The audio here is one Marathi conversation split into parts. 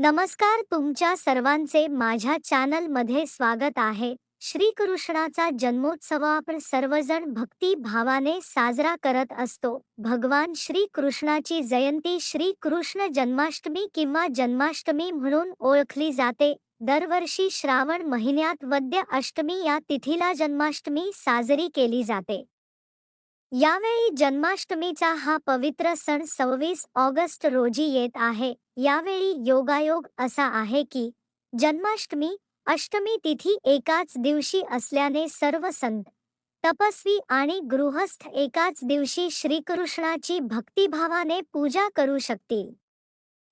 नमस्कार, तुमच्या सर्वांचे माझ्या चॅनलमध्ये स्वागत आहे. श्रीकृष्णाचा जन्मोत्सव आपण सर्वजण भक्ती भावाने साजरा करत असतो. भगवान श्रीकृष्णाची जयंती श्री कृष्ण जन्माष्टमी किंवा जन्माष्टमी ओळखली जाते. दरवर्षी श्रावण महिन्यात वद्य अष्टमी या तिथीला जन्माष्टमी साजरी केली जाते. यावेळी जन्माष्टमीचा हा पवित्र सण सव्वीस ऑगस्ट रोजी येत आहे. यावेळी योगायोग असा आहे की जन्माष्टमी अष्टमी तिथी एकाच दिवशी असल्याने सर्व संत तपस्वी आणि गृहस्थ एकाच दिवशी श्रीकृष्णाची भक्तिभावाने पूजा करू शकतील.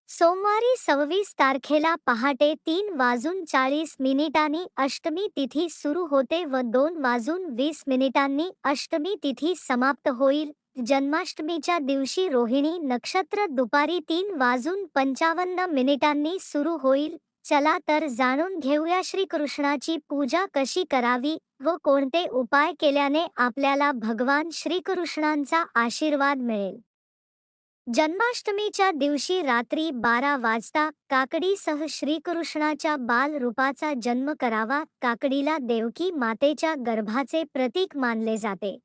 सोमवारी सव्वीस तारखेला पहाटे तीन वाजून चाळीस मिनिटांनी अष्टमी तिथी सुरू होते व दोन वाजून वीस मिनिटांनी अष्टमी तिथी समाप्त होईल. जन्माष्टमीच्या दिवशी रोहिणी नक्षत्र दुपारी तीन वाजून पंचावन्न मिनिटांनी सुरू होईल. चला तर जाणून घेऊया श्रीकृष्णाची पूजा कशी करावी व कोणते उपाय केल्याने आपल्याला भगवान श्रीकृष्णांचा आशीर्वाद मिळेल. जन्माष्टमीच्या दिवशी रात्री बारा वाजता काकडीसह श्रीकृष्णाच्या बाल रूपाचा जन्म करावा काकडीला देवकी मातेच्या गर्भाचे प्रतीक मानले जाते.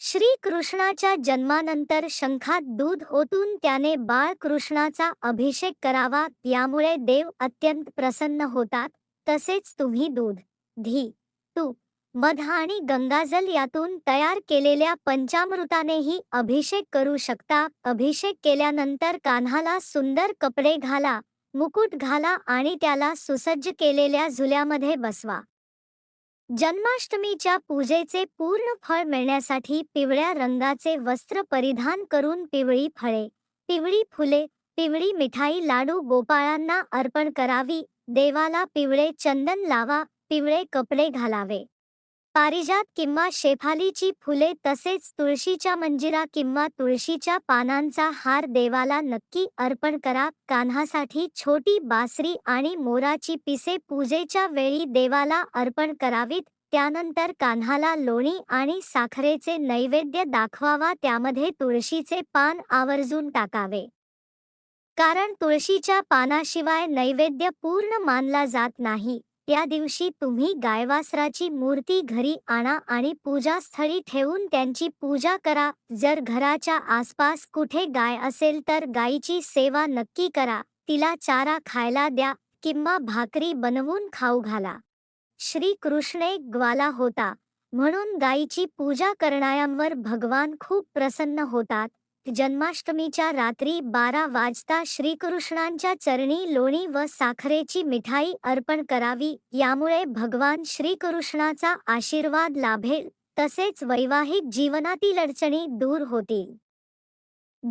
श्रीकृष्णाच्या जन्मानंतर शंखात दूध ओतून त्याने बाळ कृष्णाचा अभिषेक करावा यामुळे देव अत्यंत प्रसन्न होतात. तसेच तुम्ही दूध धी तूप मध आणि गंगाजल यातून तयार केलेल्या पंचामृतानेही अभिषेक करू शकता. अभिषेक केल्यानंतर कान्हाला सुंदर कपडे घाला मुकुट घाला आणि त्याला सुसज्ज केलेल्या झुल्यामध्ये बसवा. जन्माष्टमीच्या पूजेचे पूर्ण फळ मिळण्यासाठी पिवळ्या रंगाचे वस्त्र परिधान करून पिवळी फळे पिवळी फुले पिवळी मिठाई लाडू गोपाळांना अर्पण करावी. देवाला पिवळे चंदन लावा पिवळे कपडे घालावे. पारिजात किंवा शेफालीची फुले तसेच तुळशीच्या मंजिरा किंवा तुळशीच्या पानांचा हार देवाला नक्की अर्पण करा. कान्हासाठी छोटी बासरी आणि मोराची पिसे पूजेच्या वेळी देवाला अर्पण करावीत. त्यानंतर कान्हाला लोणी आणि साखरेचे नैवेद्य दाखवावा. त्यामध्ये तुळशीचे पान आवर्जून टाकावे. कारण तुळशीच्या पानाशिवाय नैवेद्य पूर्ण मानला जात नाही. त्या दिवशी तुम्ही गायवासराची मूर्ती घरी आणा आणि पूजास्थळी ठेवून त्यांची पूजा करा. जर घराच्या आसपास कुठे गाय असेल तर गायीची सेवा नक्की करा. तिला चारा खायला द्या किंवा भाकरी बनवून खाऊ घाला. श्रीकृष्णे एक ग्वाला होता. म्हणून गायीची पूजा करणाऱ्यांवर भगवान खूप प्रसन्न होतात. जन्माष्टमीच्या रात्री बारा वाजता श्रीकृष्णांच्या चरणी लोणी व साखरेची मिठाई अर्पण करावी. यामुळे भगवान श्रीकृष्णाचा आशीर्वाद लाभेल तसेच वैवाहिक जीवनातील अडचणी दूर होतील.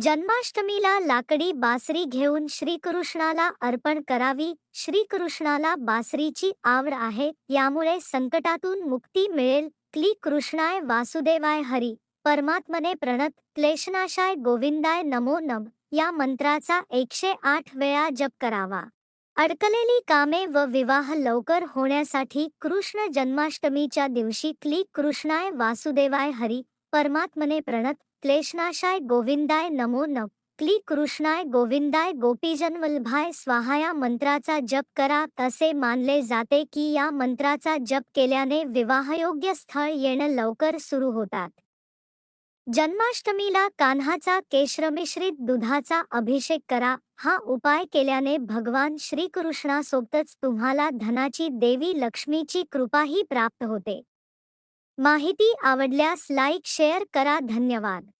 जन्माष्टमीला लाकडी बासरी घेऊन श्रीकृष्णाला अर्पण करावी. श्रीकृष्णाला बासरीची आवड आहे यामुळे संकटातून मुक्ती मिळेल. क्ली कृष्णाय वासुदेवाय हरी. परमात्मने प्रणत क्लेशनाशाय गोविंदाय नमो नम या मंत्राचा एकशे आठ वेळा जप करावा. अडकलेली कामे व विवाह लवकर होण्यासाठी कृष्ण जन्माष्टमीच्या दिवशी क्ली कृष्णाय वासुदेवाय हरी परमात्मने प्रणत क्लेशनाशाय गोविंदाय नमो नम क्ली कृष्णाय गोविंदाय गोपीजन वल्भाय स्वाहा या मंत्राचा जप करा असे मानले जाते की या मंत्राचा जप केल्याने विवाहयोग्य स्थळ येणं लवकर सुरू होतात. जन्माष्टमीला कान्हाचा केशरमिश्रित दुधाचा अभिषेक करा. हा उपाय केल्याने भगवान श्रीकृष्णासोबतच तुम्हाला धनाची देवी लक्ष्मीची कृपाही प्राप्त होते. माहिती आवडल्यास लाईक शेअर करा. धन्यवाद.